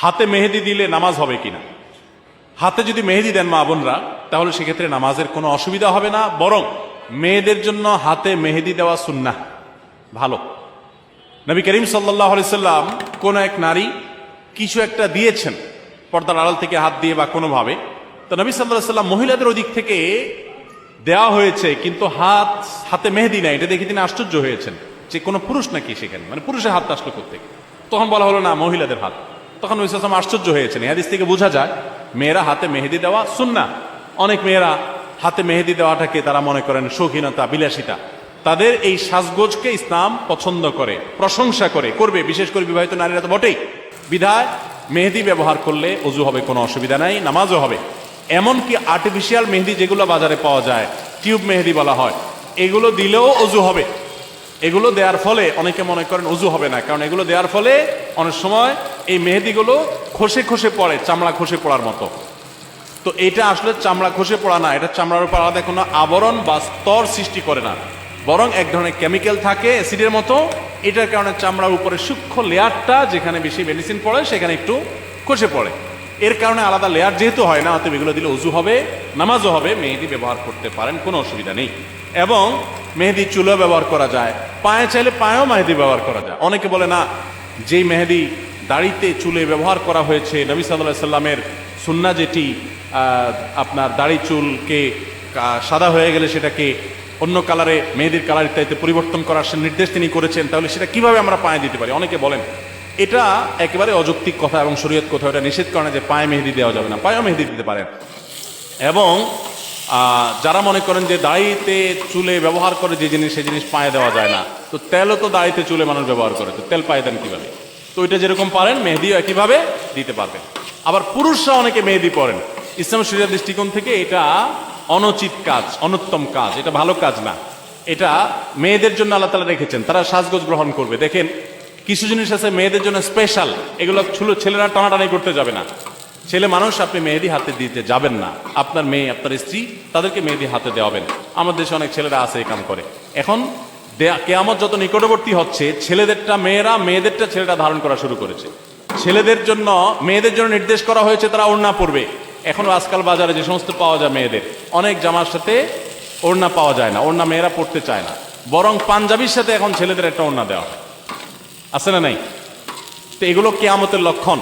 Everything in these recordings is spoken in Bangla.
হাতে মেহেদি দিলে নামাজ হবে কিনা? হাতে যদি মেহেদি দেন মা বোনরা, তাহলে সেক্ষেত্রে নামাজের কোনো অসুবিধা হবে না, বরং মেয়েদের জন্য হাতে মেহেদি দেওয়া সুন্নাহ। ভালো। নবী করিম সাল্লাহ সাল্লাম কোন এক নারী কিছু একটা দিয়েছেন, পর্দার আড়াল থেকে হাত দিয়ে বা কোনোভাবে। তো নবী সাল্লাহ সাল্লাম মহিলাদের ওদিক থেকে দেওয়া হয়েছে, কিন্তু হাত, হাতে মেহেদি নাই। এটা দেখে তিনি আশ্চর্য হয়েছেন যে কোনো পুরুষ নাকি সেখানে? মানে পুরুষের হাত আসলো করতে তখন বলা হলো, না, মহিলাদের হাত। তখন নবী সাল্লাম আশ্চর্য হয়েছেন। হাদিস থেকে বোঝা যায়, মেয়েরা হাতে মেহেদি দেওয়া সুন্না অনেক মেয়েরা হাতে মেহেদি দেওয়াটাকে তারা মনে করেন শৌখিনতা, বিলাসিতা। তাদের এই সাজগোজকে ইসলাম পছন্দ করে, প্রশংসা করে, করবে। বিশেষ করে বিবাহিত নারীরা তো বটেই। বিধায় মেহেদি ব্যবহার করলে অজু হবে, কোনো অসুবিধা নাই, নামাজও হবে। এমনকি আর্টিফিশিয়াল মেহেদি যেগুলো বাজারে পাওয়া যায় টিউব মেহেদি বলা হয়, এগুলো দিলেও অজু হবে। এগুলো দেওয়ার ফলে অনেকে মনে করেন অজু হবে না, কারণ এগুলো দেওয়ার ফলে অনেক সময় এই মেহেদিগুলো খসে খসে পড়ে, চামড়া খসে পড়ার মতো। তো এটা আসলে চামড়া খসে পড়া না, এটা চামড়ার উপর আলাদা কোনো আবরণ বা স্তর সৃষ্টি করে না। বরং এক ধরনের কেমিক্যাল থাকে অ্যাসিডের মতো। এটার কারণে চামড়ার উপরে সূক্ষ্ম লেয়ারটা যেখানে বেশি মেডিসিন পড়ে, সেখানে একটু খসে পড়ে। এর কারণে আলাদা লেয়ার যেহেতু হয় না, অতএব এগুলো দিলে উজু হবে, নামাজও হবে, মেহেদি ব্যবহার করতে পারেন, কোনো অসুবিধা নেই। এবং মেহেদি চুলো ব্যবহার করা যায়, পায়ে চাইলে পায়েও মেহেদি ব্যবহার করা যায়। অনেকে বলে না, যেই মেহেদি দাড়িতে চুলে ব্যবহার করা হয়েছে। নবী সাল্লাহ সাল্লামের সুন্না যেটি আপনার দাড়ি চুলকে সাদা হয়ে গেলে সেটাকে অন্য কালারে, মেহেদির কালার ইত্যাদিতে পরিবর্তন করার সে নির্দেশ তিনি করেছেন। তাহলে সেটা কীভাবে আমরা পায়ে দিতে পারি? অনেকে বলেন, এটা একেবারে অযৌক্তিক কথা এবং শরীয়ত কথা এটা নিষেধ করে না যে পায়ে মেহেদি দেওয়া যাবে না। পায়েও মেহেদি দিতে পারেন। এবং যারা মনে করেন যে দাড়িতে চুলে ব্যবহার করে যে জিনিস সেই জিনিস পায়ে দেওয়া যায় না, তো তেলও তো দাড়িতে চুলে মানুষ ব্যবহার করে। তো তেল পায়ে দেন কীভাবে? তো ওইটা যেরকম পারেন, মেহেদিও একইভাবে দিতে পারবেন। আবার পুরুষরা অনেকে মেহেদি পরেন। ইসলাম শরিয়ার দৃষ্টিকোণ থেকে এটা অনুচিত কাজ, অনুত্তম কাজ, এটা ভালো কাজ না। এটা মেয়েদের জন্য আল্লাহ তালা রেখেছেন, তারা সাজগোজ গ্রহণ করবে। দেখেন, কিছু জিনিস আছে মেয়েদের জন্য স্পেশাল এগুলো ছিল ছেলেরা টানাটানি করতে যাবে না। ছেলে মানুষ, আপনি মেহেদি হাতে দিতে যাবেন না। আপনার মেয়ে, আপনার স্ত্রী, তাদেরকে মেহেদি হাতে দেওয়াবেন। আমাদের দেশে অনেক ছেলেরা আছে এই কাম করে। এখন কেয়ামত যত নিকটবর্তী হচ্ছে, ছেলেদেরটা মেয়েরা মেয়েদেরটা ছেলেরা ধারণ করা শুরু করেছে। ছেলেদের জন্য, মেয়েদের জন্য নির্দেশ করা হয়েছে, তারা ওড়না পরবে। এখনও আজকাল বাজারে যে সমস্ত পাওয়া যায় মেয়েদের, অনেক জামার সাথে ওড়না পাওয়া যায় না, ওড়না মেয়েরা পড়তে চায় না। বরং পাঞ্জাবির সাথে এখন ছেলেদের একটা ওড়না দেওয়া হয়। আছে না নাই? তো এগুলো কেয়ামতের লক্ষণ।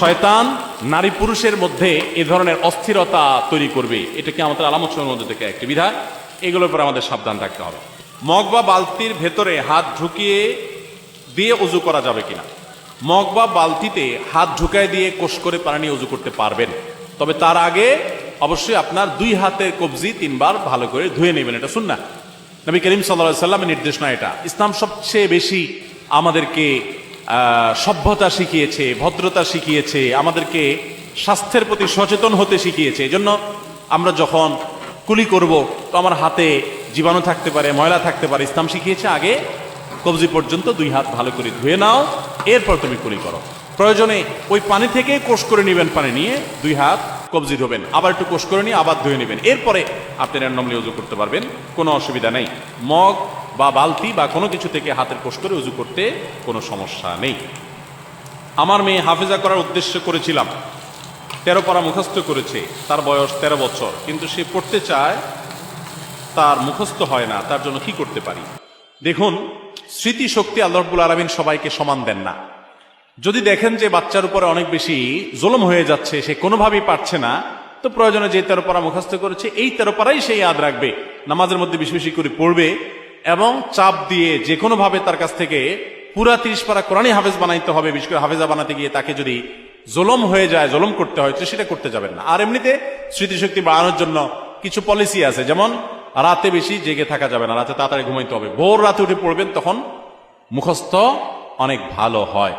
শয়তান নারী পুরুষের মধ্যে এ ধরনের অস্থিরতা তৈরি করবে। এটা কি আমাদের আলামতের মধ্যে থেকে একটি বিধায় এগুলোর উপর আমাদের সাবধান থাকতে হবে। মগ বা বালতির ভেতরে হাত ঢুকিয়ে দিয়ে উজু করা যাবে কিনা? মগ বা বালতিতে হাত ঢুকায় দিয়ে কোষ করে পানি উজু করতে পারবেন। তবে তার আগে অবশ্যই আপনার দুই হাতের কবজি তিনবার ভালো করে ধুয়ে নেবেন, এটা শুন না নবী করিম সাল্লা সাল্লামের নির্দেশ না এটা। ইসলাম সবচেয়ে বেশি আমাদেরকে সভ্যতা শিখিয়েছে, ভদ্রতা শিখিয়েছে, আমাদেরকে স্বাস্থ্যের প্রতি সচেতন হতে শিখিয়েছে। এজন্য আমরা যখন কুলি করব, তো আমার হাতে জীবাণু থাকতে পারে, ময়লা থাকতে পারে, ইসলাম শিখিয়েছে আগে কবজি পর্যন্ত দুই হাত ভালো করে ধুয়ে নাও, এরপর তুমি কুলি করো। প্রয়োজনে ওই পানি থেকে কোষ করে নেবেন পানি নিয়ে, দুই হাত কবজি ধোবেন, আবার একটু কোষ করে নিয়ে আবার ধুয়ে নেবেন। এরপরে আপনি র্যান্ডমলি উজু করতে পারবেন, কোনো অসুবিধা নেই। মগ বা বালতি বা কোনো কিছু থেকে হাতের কোষ করে উজু করতে কোনো সমস্যা নেই। আমার মেয়ে হাফেজা করার উদ্দেশ্য করেছিলাম, তেরো পারা মুখস্থ করেছে, তার বয়স তেরো বছর, কিন্তু সে পড়তে চায় তার মুখস্থ হয় না, তার জন্য কি করতে পারি? দেখুন, স্মৃতিশক্তি আল্লাহবুল আলমিন সবাইকে সমান দেন না। যদি দেখেন যে বাচ্চার উপরে অনেক বেশি জুলম হয়ে যাচ্ছে, সে কোনোভাবেই পারছে না, তো প্রয়োজনে যে তেরো পারা মুখস্থ করেছে, এই তেরো পারাই সে ইয়াদ রাখবে, নামাজের মধ্যে বেশি বেশি করে পড়বে এবং চাপ দিয়ে যে কোনোভাবে তার কাছ থেকে পুরা তিরিশ পারা কোরআনই হাফেজ বানাইতে হবে, বিশেষ করে হাফেজা বানাতে গিয়ে তাকে যদি জলম হয়ে যায়, জলম করতে হয়, তো সেটা করতে যাবেন না। আর এমনিতে স্মৃতিশক্তি বাড়ানোর জন্য কিছু পলিসি আছে, যেমন রাতে বেশি জেগে থাকা যাবে না, রাতে তাড়াতাড়ি ঘুমাইতে হবে। ভোর রাতে উঠে পড়বেন, তখন মুখস্থ অনেক ভালো হয়।